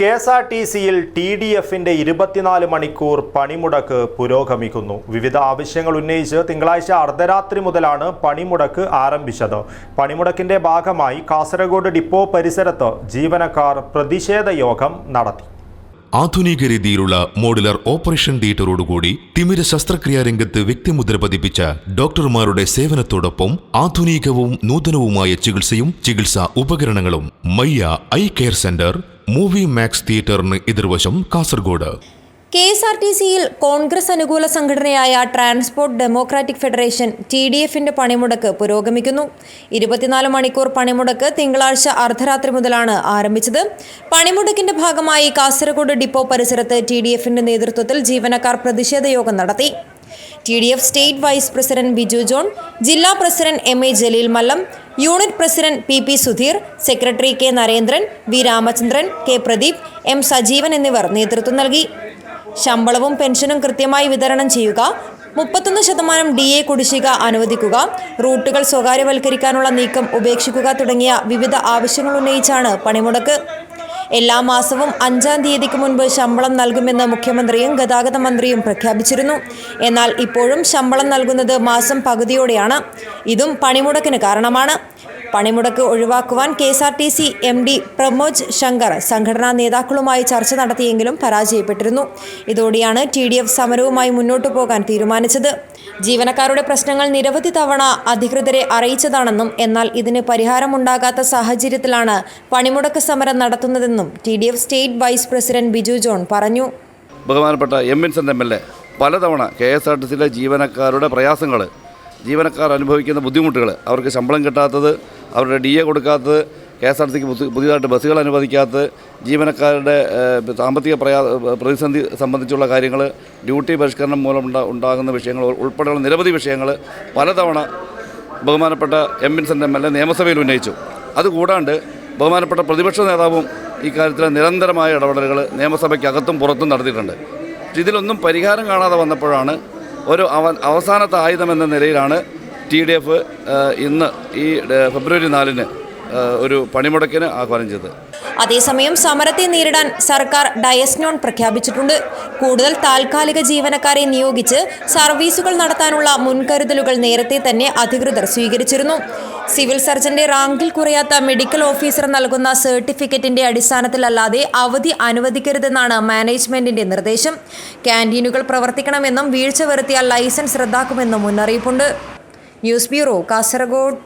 K S R T സിയിൽ T D എഫിന്റെ ഇരുപത്തിനാല് മണിക്കൂർ പണിമുടക്ക് പുരോഗമിക്കുന്നു. വിവിധ ആവശ്യങ്ങൾ ഉന്നയിച്ച് തിങ്കളാഴ്ച അർദ്ധരാത്രി മുതലാണ് പണിമുടക്ക് ആരംഭിച്ചത്. പണിമുടക്കിന്റെ ഭാഗമായി കാസർഗോഡ് ഡിപ്പോ പരിസരത്ത് ജീവനക്കാർ പ്രതിഷേധ യോഗം നടത്തി. ആധുനിക രീതിയിലുള്ള മോഡുലർ ഓപ്പറേഷൻ തിയേറ്ററോടുകൂടി തിമിര ശസ്ത്രക്രിയാ രംഗത്ത് വ്യക്തിമുദ്ര പതിപ്പിച്ച ഡോക്ടർമാരുടെ സേവനത്തോടൊപ്പം ആധുനികവും നൂതനവുമായ ചികിത്സയും ചികിത്സാ ഉപകരണങ്ങളും Mayya eye care centre movie max തിയേറ്ററിന് എതിർവശം Kasargod. K S R T സിയിൽ കോൺഗ്രസ് അനുകൂല സംഘടനയായ transport democratic federation T D എഫിന്റെ പണിമുടക്ക് പുരോഗമിക്കുന്നു. ഇരുപത്തിനാല് മണിക്കൂർ പണിമുടക്ക് തിങ്കളാഴ്ച അർദ്ധരാത്രി മുതലാണ് ആരംഭിച്ചത്. പണിമുടക്കിന്റെ ഭാഗമായി കാസർഗോഡ് ഡിപ്പോ പരിസരത്ത് ടി ഡി എഫിന്റെ നേതൃത്വത്തിൽ ജീവനക്കാർ പ്രതിഷേധ യോഗം നടത്തി. T D F state vice president Biju John ജില്ലാ president M A Jaleel Mallam unit president P P Sudheer secretary K Narendran V Ramachandran K Pradeep M Sajeevan എന്നിവർ നേതൃത്വം നൽകി. ശമ്പളവും പെൻഷനും കൃത്യമായി വിതരണം ചെയ്യുക മുപ്പത്തൊന്ന് ശതമാനം ഡി എ കുടിശ്ശിക അനുവദിക്കുക റൂട്ടുകൾ സ്വകാര്യവൽക്കരിക്കാനുള്ള നീക്കം ഉപേക്ഷിക്കുക തുടങ്ങിയ വിവിധ ആവശ്യങ്ങൾ ഉന്നയിച്ചാണ് പണിമുടക്ക്. എല്ലാ മാസവും അഞ്ചാം തീയതിക്ക് മുൻപ് ശമ്പളം നൽകുമെന്ന് മുഖ്യമന്ത്രിയും ഗതാഗത മന്ത്രിയും പ്രഖ്യാപിച്ചിരുന്നു. എന്നാൽ ഇപ്പോഴും ശമ്പളം നൽകുന്നത് മാസം പകുതിയോടെയാണ്. ഇതും പണിമുടക്കിന് കാരണമാണ്. പണിമുടക്ക് ഒഴിവാക്കുവാൻ K S R T C M D Pramoj Shankar സംഘടനാ നേതാക്കളുമായി ചർച്ച നടത്തിയെങ്കിലും പരാജയപ്പെട്ടിരുന്നു. ഇതോടെയാണ് ടി ഡി എഫ് സമരവുമായി മുന്നോട്ടു പോകാൻ തീരുമാനിച്ചത്. ജീവനക്കാരുടെ പ്രശ്നങ്ങൾ നിരവധി തവണ അധികൃതരെ അറിയിച്ചതാണെന്നും എന്നാൽ ഇതിന് പരിഹാരമുണ്ടാകാത്ത സാഹചര്യത്തിലാണ് പണിമുടക്ക് സമരം നടത്തുന്നതെന്നും T D F state vice president Biju John പറഞ്ഞു. ബഹുമാനപ്പെട്ട M Vincent M L A പലതവണ കെ എസ് ആർ ടി സിയിലെ ജീവനക്കാരുടെ പ്രയാസങ്ങൾ ജീവനക്കാർ അനുഭവിക്കുന്ന ബുദ്ധിമുട്ടുകൾ അവർക്ക് ശമ്പളം കിട്ടാത്തത് അവരുടെ ഡി എ കൊടുക്കാത്തത് കെ എസ് ആർ ടി സിക്ക് പുതിയതായിട്ട് ബസ്സുകൾ അനുവദിക്കാത്തത് ജീവനക്കാരുടെ സാമ്പത്തിക പ്രയാ പ്രതിസന്ധി സംബന്ധിച്ചുള്ള കാര്യങ്ങൾ ഡ്യൂട്ടി പരിഷ്കരണം മൂലം ഉണ്ടാകുന്ന വിഷയങ്ങൾ ഉൾപ്പെടെയുള്ള നിരവധി വിഷയങ്ങൾ പലതവണ ബഹുമാനപ്പെട്ട M Vincent M L A നിയമസഭയിൽ ഉന്നയിച്ചു. അതുകൂടാണ്ട് ബഹുമാനപ്പെട്ട പ്രതിപക്ഷ നേതാവും ഇക്കാര്യത്തിൽ നിരന്തരമായ ഇടപെടലുകൾ നിയമസഭയ്ക്കകത്തും പുറത്തും നടത്തിയിട്ടുണ്ട്. ഇതിലൊന്നും പരിഹാരം കാണാതെ വന്നപ്പോഴാണ് ഒരു അവ അവസാനത്തെ ആയുധമെന്ന നിലയിലാണ് ടി ഡി എഫ് ഇന്ന് ഈ ഫെബ്രുവരി നാലിന് ഒരു പണിമുടക്കിന് ആഹ്വാനം ചെയ്തത്. അതേസമയം സമരത്തെ നേരിടാൻ സർക്കാർ ഡയസ്നോൺ പ്രഖ്യാപിച്ചിട്ടുണ്ട്. കൂടുതൽ താൽക്കാലിക ജീവനക്കാരെ നിയോഗിച്ച് സർവീസുകൾ നടത്താനുള്ള മുൻകരുതലുകൾ നേരത്തെ തന്നെ അധികൃതർ സ്വീകരിച്ചിരുന്നു. സിവിൽ സർജന്റെ റാങ്കിൽ കുറയാത്ത മെഡിക്കൽ ഓഫീസർ നൽകുന്ന സർട്ടിഫിക്കറ്റിന്റെ അടിസ്ഥാനത്തിലല്ലാതെ അവധി അനുവദിക്കരുതെന്നാണ് മാനേജ്മെന്റിന്റെ നിർദ്ദേശം. ക്യാന്റീനുകൾ പ്രവർത്തിക്കണമെന്നും വീഴ്ച വരുത്തിയാൽ ലൈസൻസ് റദ്ദാക്കുമെന്നും മുന്നറിയിപ്പുണ്ട്. News bureau Kasargod.